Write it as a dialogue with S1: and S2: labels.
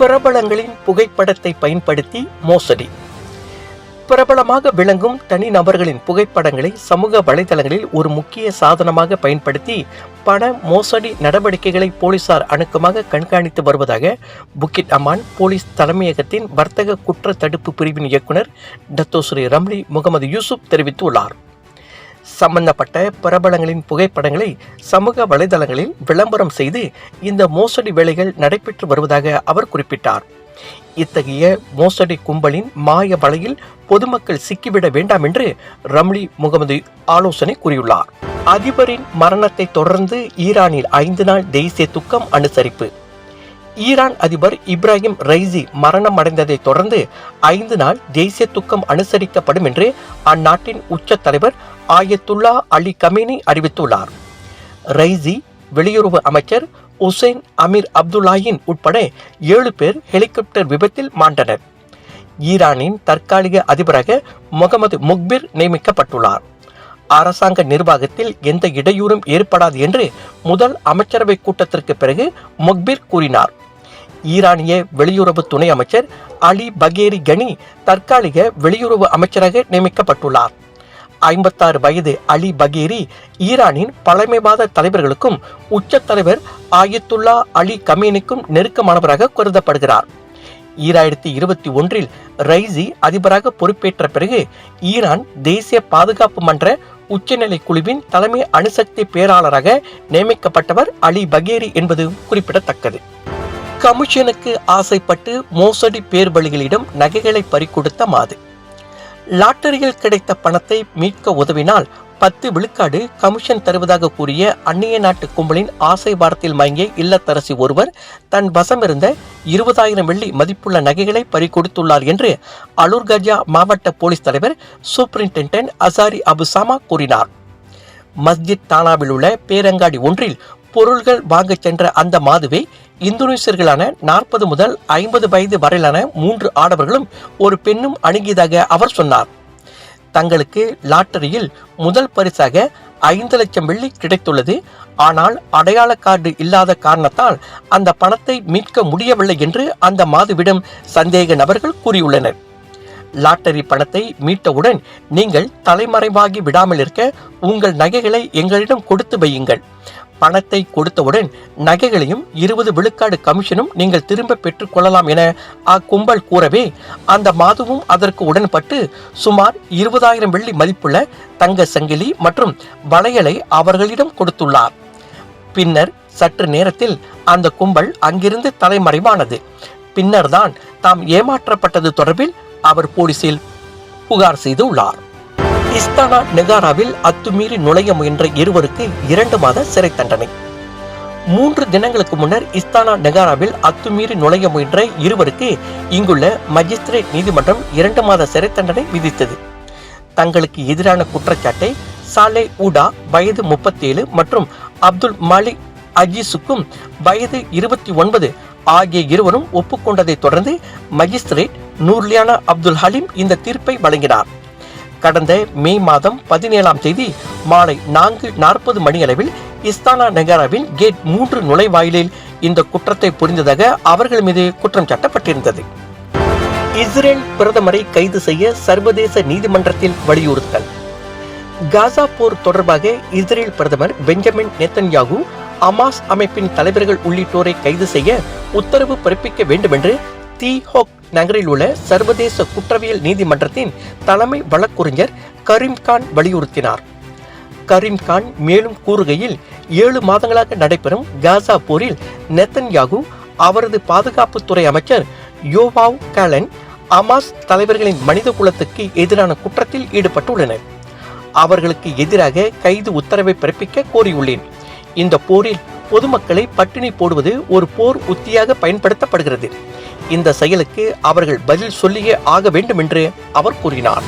S1: பிரபலங்களின் புகைப்படத்தை பயன்படுத்தி மோசடி. பிரபலமாக விளங்கும் தனிநபர்களின் புகைப்படங்களை சமூக வலைதளங்களில் ஒரு முக்கிய சாதனமாக பயன்படுத்தி பண மோசடி நடவடிக்கைகளை போலீசார் அணுக்கமாக கண்காணித்து வருவதாக புக்கிட் அமான் போலீஸ் தலைமையகத்தின் வர்த்தக குற்ற தடுப்பு பிரிவின் இயக்குனர் டத்தோஸ்ரீ ரம்லி முகமது யூசுப் தெரிவித்துள்ளார். சம்பந்தப்பட்ட பிரபலங்களின் புகைப்படங்களை சமூக வலைதளங்களில் விளம்பரம் செய்து இந்த மோசடி வேலைகள் நடைபெற்று வருவதாக அவர் குறிப்பிட்டார். இத்தகைய மோசடி கும்பலின் மாய வலையில் பொதுமக்கள் சிக்கிவிட வேண்டாம் என்று ரம்லி முகமது ஆலோசனை கூறியுள்ளார். அதிபரின் மரணத்தை தொடர்ந்து ஈரானில் ஐந்து நாள் தேசிய துக்கம் அனுசரிப்பு. ஈரான் அதிபர் இப்ராஹிம் ரைசி மரணம் அடைந்ததை தொடர்ந்து ஐந்து நாள் தேசிய துக்கம் அனுசரிக்கப்படும் என்று அந்நாட்டின் உச்ச தலைவர் ஆயத்துல்லா அலி கமினி அறிவித்துள்ளார். ரைசி வெளியுறவு அமைச்சர் உசைன் அமீர் அப்துல்லாயின் உட்பட ஏழு பேர் ஹெலிகாப்டர் விபத்தில் மாண்டனர். ஈரானின் தற்காலிக அதிபராக முகமது முக்பிர் நியமிக்கப்பட்டுள்ளார். அரசாங்க நிர்வாகத்தில் எந்த இடையூறும் ஏற்படாது என்று முதல் அமைச்சரவை கூட்டத்திற்கு பிறகு முக்பிர் கூறினார். ஈரானிய வெளியுறவு துணை அமைச்சர் அலி பகேரி கனி தற்காலிக வெளியுறவு அமைச்சராக நியமிக்கப்பட்டுள்ளார். ஐம்பத்தாறு வயது அலி பகேரி ஈரானின் பழமைவாத தலைவர்களுக்கும் உச்ச தலைவர் ஆயத்துல்லா அலி கமேனிக்கும் நெருக்கமானவராக கருதப்படுகிறார். ஈராயிரத்தி இருபத்தி ஒன்றில் ரைசி அதிபராக பொறுப்பேற்ற பிறகு ஈரான் தேசிய பாதுகாப்பு மன்ற உச்சநிலை குழுவின் தலைமை அணுசக்தி பேராளராக நியமிக்கப்பட்டவர் அலி பகேரி என்பது குறிப்பிடத்தக்கது. கமிஷனுக்கு ஆசைப்பட்டு மோசடி பேர்வழிகளிடம் நகைகளை பறிகொடுத்த மாது. லாட்டரியில் கிடைத்த பணத்தை மீட்க உதவினால் பத்து விழுக்காடு கமிஷன் தருவதாக கூறிய அந்நிய நாட்டு கும்பலின் ஆசை வாரத்தில் மயங்கிய இல்லத்தரசி ஒருவர் தன் வசமிருந்த இருபதாயிரம் வெள்ளி மதிப்புள்ள நகைகளை பறிகொடுத்துள்ளார் என்று அலூர்கஜா மாவட்ட போலீஸ் தலைவர் சூப்பரிண்டென்டென்ட் அசாரி அபுசாமா கூறினார். மஸ்ஜித் தானாவில் உள்ள பேரங்காடி ஒன்றில் பொருள்கள் வாங்கச் சென்ற அந்த மாதுவை இந்தோனேசியர்களான நாற்பது முதல் ஐம்பது வயது வரையிலான மூன்று ஆடவர்களும் ஒரு பெண்ணும் அணுகியதாக அவர் சொன்னார். தங்களுக்கு லாட்டரியில் முதல் பரிசாக ஐந்து லட்சம் வெள்ளி கிடைத்துள்ளது. ஆனால் அடையாள கார்டு இல்லாத காரணத்தால் அந்த பணத்தை மீட்க முடியவில்லை என்று அந்த மாதுவிடம் சந்தேக நபர்கள் கூறியுள்ளனர். லாட்டரி பணத்தை மீட்டவுடன் நீங்கள் தலைமறைவாகி விடாமல் இருக்க உங்கள் நகைகளை எங்களிடம் கொடுத்து வையுங்கள். பணத்தை கொடுத்தவுடன் நகைகளையும் இருபது விழுக்காடு கமிஷனும் நீங்கள் திரும்ப பெற்றுக் கொள்ளலாம் என அக்கும்பல் கூறவே அந்த மாதுவும் அதற்கு உடன்பட்டு சுமார் இருபதாயிரம் வெள்ளி மதிப்புள்ள தங்க சங்கிலி மற்றும் வளையலை அவர்களிடம் கொடுத்துள்ளார். பின்னர் சற்று நேரத்தில் அந்த கும்பல் அங்கிருந்து தலைமறைவானது. பின்னர்தான் தாம் ஏமாற்றப்பட்டது தொடர்பில் அவர் போலீசில் புகார் செய்துள்ளார். இஸ்தானா நெகாராவில் அத்துமீறி நுழைய முயன்ற இருவருக்கு இரண்டு மாத சிறை தண்டனை. மூன்று தினங்களுக்கு முன்னர் இஸ்தானா நெகாராவில் அத்துமீறி நுழைய முயன்ற இருவருக்கு இங்குள்ள மஜிஸ்திரேட் நீதிமன்றம் இரண்டு மாத சிறை தண்டனை விதித்தது. தங்களுக்கு எதிரான குற்றச்சாட்டை சாலே உடா வயது முப்பத்தேழு மற்றும் அப்துல் மாலிக் அஜீஸுக்கும் வயது இருபத்தி ஒன்பது ஆகிய இருவரும் ஒப்புக்கொண்டதைத் தொடர்ந்து மஜிஸ்திரேட் நூர்லியானா அப்துல் ஹலீம் இந்த தீர்ப்பை வழங்கினார். கடந்த மே மாதம் பதினேழாம் தேதி மாலை நான்கு நாற்பது மணியளவில் இஸ்தானா நகராவின் கேட் மூன்று நுழைவாயிலில் இந்த குற்றத்தை புரிந்ததாக அவர்கள் மீது குற்றம் சாட்டப்பட்டிருந்தது. இஸ்ரேல் பிரதமரை கைது செய்ய சர்வதேச நீதிமன்றத்தில் வலியுறுத்தல். காசா போர் தொடர்பாக இஸ்ரேல் பிரதமர் பெஞ்சமின் நெத்தன்யாகு அமாஸ் அமைப்பின் தலைவர்கள் உள்ளிட்டோரை கைது செய்ய உத்தரவு பிறப்பிக்க வேண்டும் என்று தி ஹோக் நகரில் உள்ள சர்வதேச குற்றவியல் நீதிமன்றத்தின் தலைமை வழக்குரைஞர் கரீம்கான் வலியுறுத்தினார். கரீம்கான் மேலும் கூறுகையில் ஏழு மாதங்களாக நடைபெறும் காசா போரில் நெத்தன்யாகு அவரது பாதுகாப்புத்துறை அமைச்சர் யோவாவ் கேலன் அமாஸ் தலைவர்களின் மனித குலத்துக்கு எதிரான குற்றத்தில் ஈடுபட்டுள்ளனர். அவர்களுக்கு எதிராக கைது உத்தரவை பிறப்பிக்க கோரியுள்ளேன். இந்த போரில் பொதுமக்களை பட்டினி போடுவது ஒரு போர் உத்தியாக பயன்படுத்தப்படுகிறது. இந்த செயலுக்கு அவர்கள் பதில் சொல்லியே ஆக வேண்டும் என்று அவர் கூறினார்.